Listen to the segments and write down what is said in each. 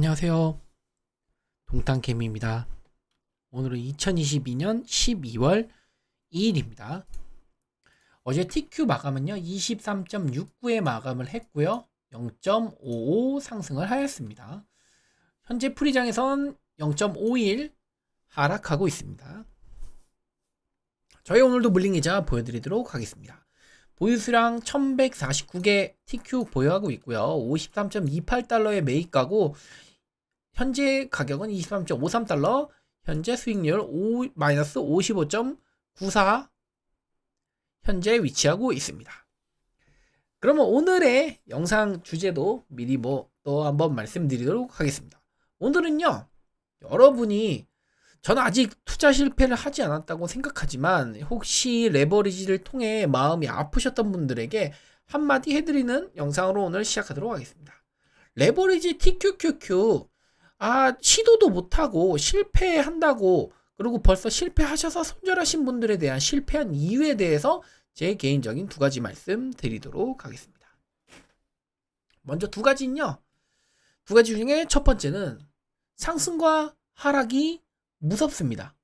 안녕하세요. 동탄개미입니다. 오늘은 2022년 12월 2일입니다. 어제 TQ 마감은요, 23.69에 마감을 했고요. 0.55 상승을 하였습니다. 현재 프리장에선 0.51 하락하고 있습니다. 저희 오늘도 물링이자 보여드리도록 하겠습니다. 보유수량 1149개 TQ 보유하고 있고요. 53.28달러의 매입가고 현재 가격은 23.53달러, 현재 수익률 5, 마이너스 55.94 현재 위치하고 있습니다. 그러면 오늘의 영상 주제도 미리 뭐 또 한번 말씀드리도록 하겠습니다. 오늘은요, 여러분이 저는 아직 투자 실패를 하지 않았다고 생각하지만 혹시 레버리지를 통해 마음이 아프셨던 분들에게 한마디 해드리는 영상으로 오늘 시작하도록 하겠습니다. 레버리지 TQQQ 아 시도도 못하고 실패한다고 그리고 벌써 실패하셔서 손절하신 분들에 대한 실패한 이유에 대해서 제 개인적인 두 가지 말씀 드리도록 하겠습니다. 먼저 두 가지는요. 두 가지 중에 첫 번째는 상승과 하락이 무섭습니다.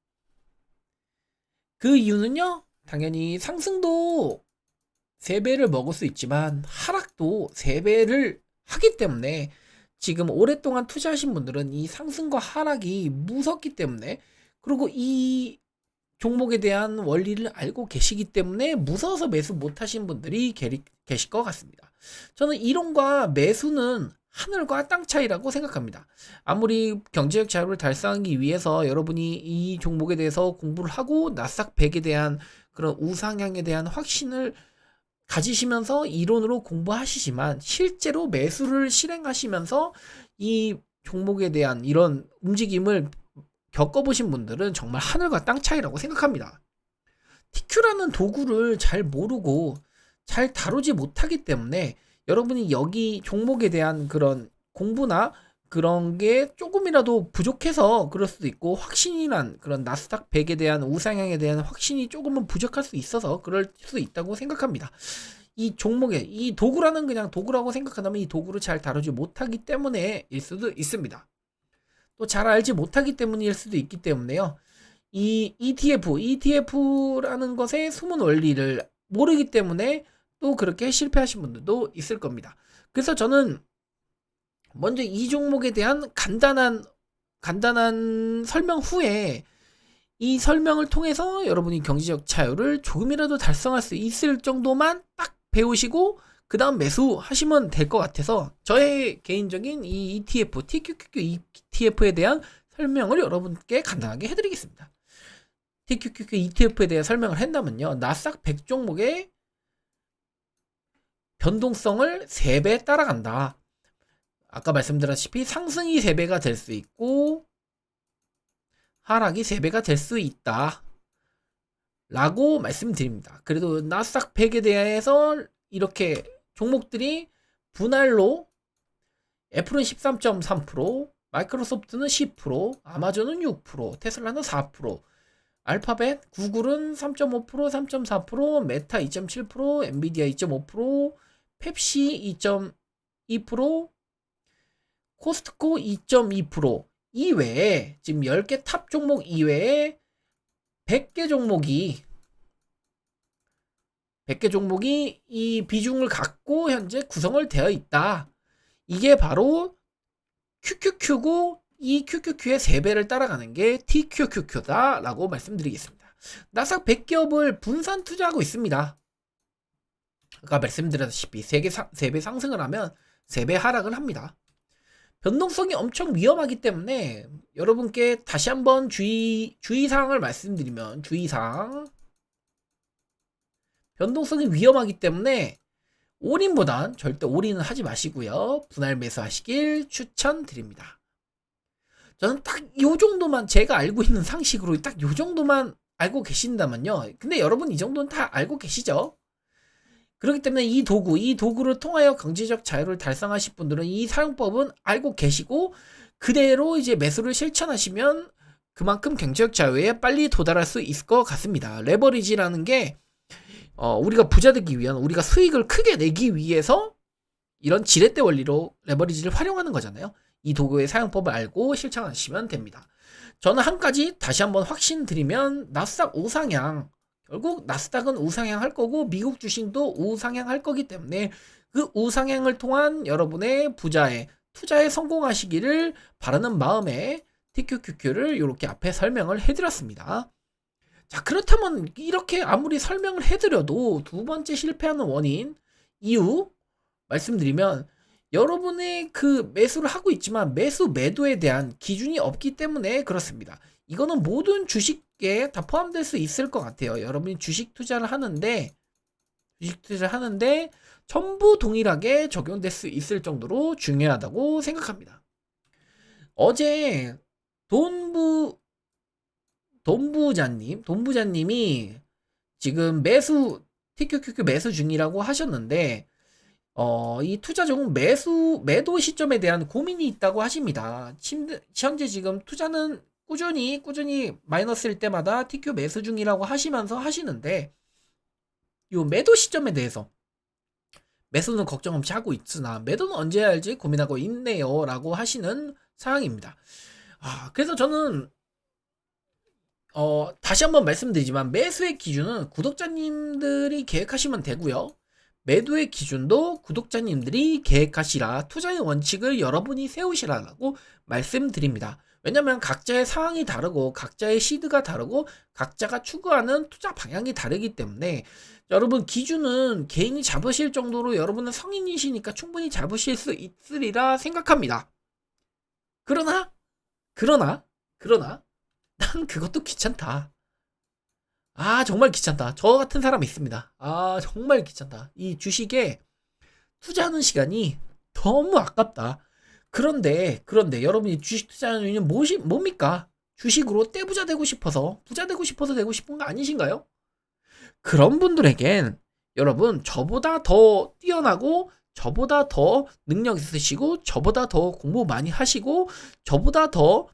그 이유는요, 당연히 상승도 3배를 먹을 수 있지만 하락도 3배를 하기 때문에 지금 오랫동안 투자하신 분들은 이 상승과 하락이 무섭기 때문에 그리고 이 종목에 대한 원리를 알고 계시기 때문에 무서워서 매수 못 하신 분들이 계실 것 같습니다. 저는 이론과 매수는 하늘과 땅 차이라고 생각합니다. 아무리 경제적 자유를 달성하기 위해서 여러분이 이 종목에 대해서 공부를 하고 나싹 100에 대한 그런 우상향에 대한 확신을 가지시면서 이론으로 공부하시지만 실제로 매수를 실행하시면서 이 종목에 대한 이런 움직임을 겪어보신 분들은 정말 하늘과 땅 차이라고 생각합니다. TQ라는 도구를 잘 모르고 잘 다루지 못하기 때문에 여러분이 여기 종목에 대한 그런 공부나 그런 게 조금이라도 부족해서 그럴 수도 있고 확신이란 그런 나스닥 100에 대한 우상향에 대한 확신이 조금은 부족할 수 있어서 그럴 수 있다고 생각합니다. 이 종목에 이 도구라는 그냥 도구라고 생각한다면 이 도구를 잘 다루지 못하기 때문에일 수도 있습니다. 또 잘 알지 못하기 때문일 수도 있기 때문에요. 이 ETF, ETF라는 것의 숨은 원리를 모르기 때문에 또 그렇게 실패하신 분들도 있을 겁니다. 그래서 저는 먼저 이 종목에 대한 간단한 간단한 설명 후에 이 설명을 통해서 여러분이 경제적 자유를 조금이라도 달성할 수 있을 정도만 딱 배우시고 그 다음 매수하시면 될 것 같아서 저의 개인적인 이 ETF, TQQQ ETF에 대한 설명을 여러분께 간단하게 해드리겠습니다. TQQQ ETF에 대해 설명을 한다면요. 나싹 100 종목의 변동성을 3배 따라간다. 아까 말씀드렸다시피 상승이 3배가 될 수 있고 하락이 3배가 될 수 있다. 라고 말씀드립니다. 그래도 나스닥 100에 대해서 이렇게 종목들이 분할로 애플은 13.3%, 마이크로소프트는 10%, 아마존은 6%, 테슬라는 4%, 알파벳, 구글은 3.5%, 3.4%, 메타 2.7%, 엔비디아 2.5%, 펩시 2.2%, 코스트코 2.2% 이외에 지금 10개 탑 종목 이외에 100개 종목이 100개 종목이 이 비중을 갖고 현재 구성을 되어 있다. 이게 바로 QQQ고 이 QQQ의 3배를 따라가는 게 TQQQ다라고 말씀드리겠습니다. 나삭 100기업을 분산 투자하고 있습니다. 아까 말씀드렸다시피 3개 3배 상승을 하면 3배 하락을 합니다. 변동성이 엄청 위험하기 때문에 여러분께 다시 한번 주의, 주의사항을 말씀드리면 주의사항 변동성이 위험하기 때문에 올인보단 절대 올인은 하지 마시고요. 분할 매수하시길 추천드립니다. 저는 딱 요 정도만 제가 알고 있는 상식으로 딱 요 정도만 알고 계신다면요. 근데 여러분 이 정도는 다 알고 계시죠? 그렇기 때문에 이 도구, 이 도구를 통하여 경제적 자유를 달성하실 분들은 이 사용법은 알고 계시고 그대로 이제 매수를 실천하시면 그만큼 경제적 자유에 빨리 도달할 수 있을 것 같습니다. 레버리지라는 게 어, 우리가 부자 되기 위한 우리가 수익을 크게 내기 위해서 이런 지렛대 원리로 레버리지를 활용하는 거잖아요. 이 도구의 사용법을 알고 실천하시면 됩니다. 저는 한 가지 다시 한번 확신 드리면 나스닥 우상향 결국 나스닥은 우상향 할 거고 미국 주식도 우상향 할 거기 때문에 그 우상향을 통한 여러분의 부자에 투자에 성공하시기를 바라는 마음에 TQQQ를 이렇게 앞에 설명을 해드렸습니다. 자 그렇다면 이렇게 아무리 설명을 해드려도 두 번째 실패하는 원인 이유 말씀드리면 여러분의 그 매수를 하고 있지만 매수 매도에 대한 기준이 없기 때문에 그렇습니다. 이거는 모든 주식에 다 포함될 수 있을 것 같아요. 여러분이 주식 투자를 하는데 주식 투자를 하는데 전부 동일하게 적용될 수 있을 정도로 중요하다고 생각합니다. 어제 돈부 돈부자님 돈부자님이 지금 매수 TQQQ 매수 중이라고 하셨는데 어, 이 투자 중 매수, 매도 시점에 대한 고민이 있다고 하십니다. 침- 현재 지금 투자는 꾸준히, 꾸준히 마이너스일 때마다 TQ 매수 중이라고 하시면서 하시는데, 요 매도 시점에 대해서, 매수는 걱정 없이 하고 있으나, 매도는 언제 할지 고민하고 있네요. 라고 하시는 상황입니다. 아, 그래서 저는, 어, 다시 한번 말씀드리지만, 매수의 기준은 구독자님들이 계획하시면 되고요. 매도의 기준도 구독자님들이 계획하시라 투자의 원칙을 여러분이 세우시라고 말씀드립니다. 왜냐면 각자의 상황이 다르고 각자의 시드가 다르고 각자가 추구하는 투자 방향이 다르기 때문에 여러분 기준은 개인이 잡으실 정도로 여러분은 성인이시니까 충분히 잡으실 수 있으리라 생각합니다. 그러나 그러나 그러나 난 그것도 귀찮다. 아, 정말 귀찮다. 저 같은 사람이 있습니다. 아, 정말 귀찮다. 이 주식에 투자하는 시간이 너무 아깝다. 그런데, 그런데 여러분이 주식 투자하는 이유는 무엇이, 뭡니까? 주식으로 떼부자 되고 싶어서, 부자 되고 싶어서 되고 싶은 거 아니신가요? 그런 분들에겐 여러분, 저보다 더 뛰어나고, 저보다 더 능력 있으시고, 저보다 더 공부 많이 하시고, 저보다 더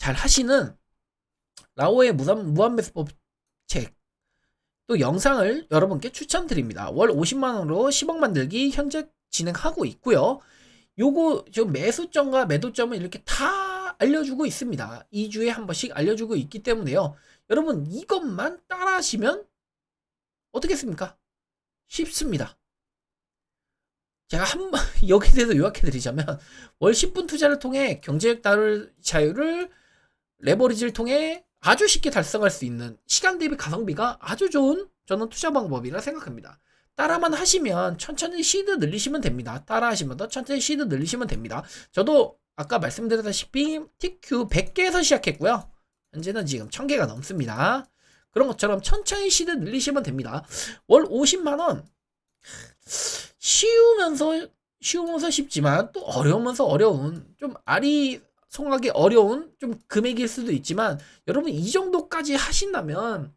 잘 하시는 라오의 무한, 무한매수법 책. 또 영상을 여러분께 추천드립니다. 월 50만원으로 10억 만들기 현재 진행하고 있고요. 요거 지금 매수점과 매도점을 이렇게 다 알려주고 있습니다. 2주에 한 번씩 알려주고 있기 때문에요. 여러분 이것만 따라하시면 어떻겠습니까? 쉽습니다. 제가 한 번 여기에 대해서 요약해 드리자면 월 10분 투자를 통해 경제적 자유를 레버리지를 통해 아주 쉽게 달성할 수 있는 시간 대비 가성비가 아주 좋은 저는 투자 방법이라 생각합니다. 따라만 하시면 천천히 시드 늘리시면 됩니다. 따라 하시면 더 천천히 시드 늘리시면 됩니다. 저도 아까 말씀드렸다시피 TQ 100개에서 시작했고요. 현재는 지금 1000개가 넘습니다. 그런 것처럼 천천히 시드 늘리시면 됩니다. 월 50만원. 쉬우면서, 쉬우면서 쉽지만 또 어려우면서 어려운 좀 아리 송하기 어려운 좀 금액일 수도 있지만 여러분 이 정도까지 하신다면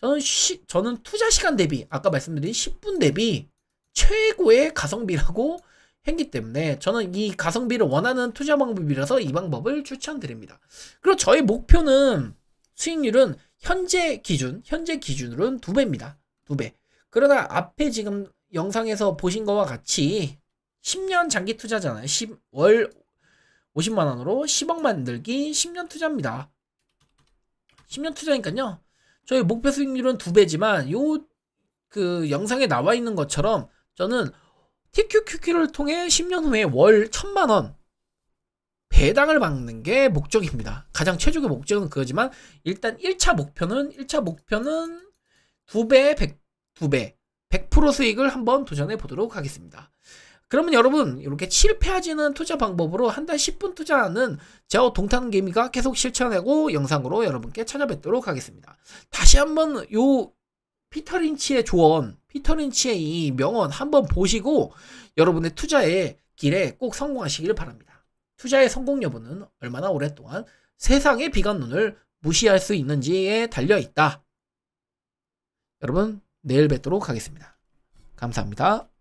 저는 시, 저는 투자 시간 대비 아까 말씀드린 10분 대비 최고의 가성비라고 했기 때문에 저는 이 가성비를 원하는 투자 방법이라서 이 방법을 추천드립니다. 그리고 저의 목표는 수익률은 현재 기준, 현재 기준으로는 두 배입니다. 두 배. 그러나 앞에 지금 영상에서 보신 거와 같이 10년 장기 투자잖아요. 10월 50만 원으로 10억 만들기 10년 투자입니다. 10년 투자니까요. 저희 목표 수익률은 두 배지만 요 그 영상에 나와 있는 것처럼 저는 TQQQ를 통해 10년 후에 월 1000만 원 배당을 받는 게 목적입니다. 가장 최적의 목적은 그거지만 일단 1차 목표는 1차 목표는 2배, 100, 2배, 100% 수익을 한번 도전해 보도록 하겠습니다. 그러면 여러분 이렇게 실패하지는 투자 방법으로 한 달 10분 투자하는 제어 동탄 개미가 계속 실천하고 영상으로 여러분께 찾아뵙도록 하겠습니다. 다시 한번 요 피터 린치의 조언, 피터 린치의 이 명언 한번 보시고 여러분의 투자의 길에 꼭 성공하시기를 바랍니다. 투자의 성공 여부는 얼마나 오랫동안 세상의 비관론을 무시할 수 있는지에 달려 있다. 여러분 내일 뵙도록 하겠습니다. 감사합니다.